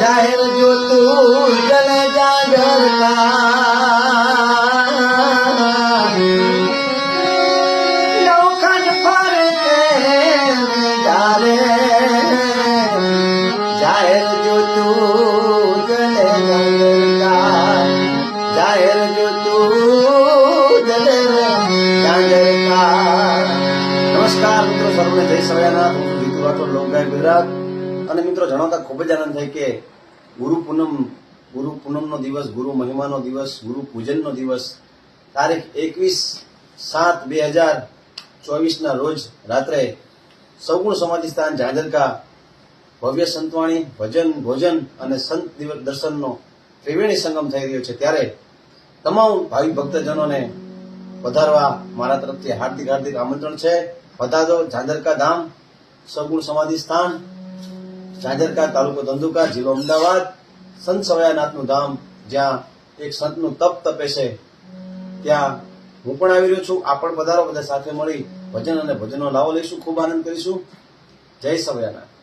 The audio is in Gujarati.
જાહેર જોતું જન જાગર નવખંડ ફરે જારે જાહેર જોતું જન જાગર જાહેર જોતું જન જાગર નમસ્કાર મિત્રો સર્વને જય સવાયાનાથ હું છું જીતુ રાઠોડ લોકગાયક ગુજરાત અને મિત્રો જણાવતા ખૂબ જ આનંદ થાય કે ગુરુ પૂનમ, ગુરુ પૂનમનો દિવસ, ગુરુ મહિમાનો દિવસ, ગુરુ પૂજનનો દિવસ, તારીખ એકવીસ સાત બે હજાર ચોવીસના રોજ રાત્રે સૌગુણ સમાધિ સ્થાન ઝાંઝરકા, ભવ્ય સંતવાણી, ભજન, ભોજન અને સંત દર્શનનો ત્રિવેણી સંગમ થઈ રહ્યો છે. ત્યારે તમામ ભાવિ ભક્તજનોને વધારવા મારા તરફથી હાર્દિક હાર્દિક આમંત્રણ છે. વધારો ઝાંઝરકા ધામ, સગુણ સમાધિ સ્થાન ઝાંઝરકા તાલુકો ધંધુકા જિલ્લો અમદાવાદ, સંત સવાયાનાથનું ધામ, જ્યાં એક સંતનું તપ તપે છે ત્યાં હું પણ આવી રહ્યો છું. આ પણ પધારો બધા સાથે મળી ભજન અને ભજનનો લાવો લઈશું. ખૂબ આનંદ કરીશું. જય સવયાનાથ.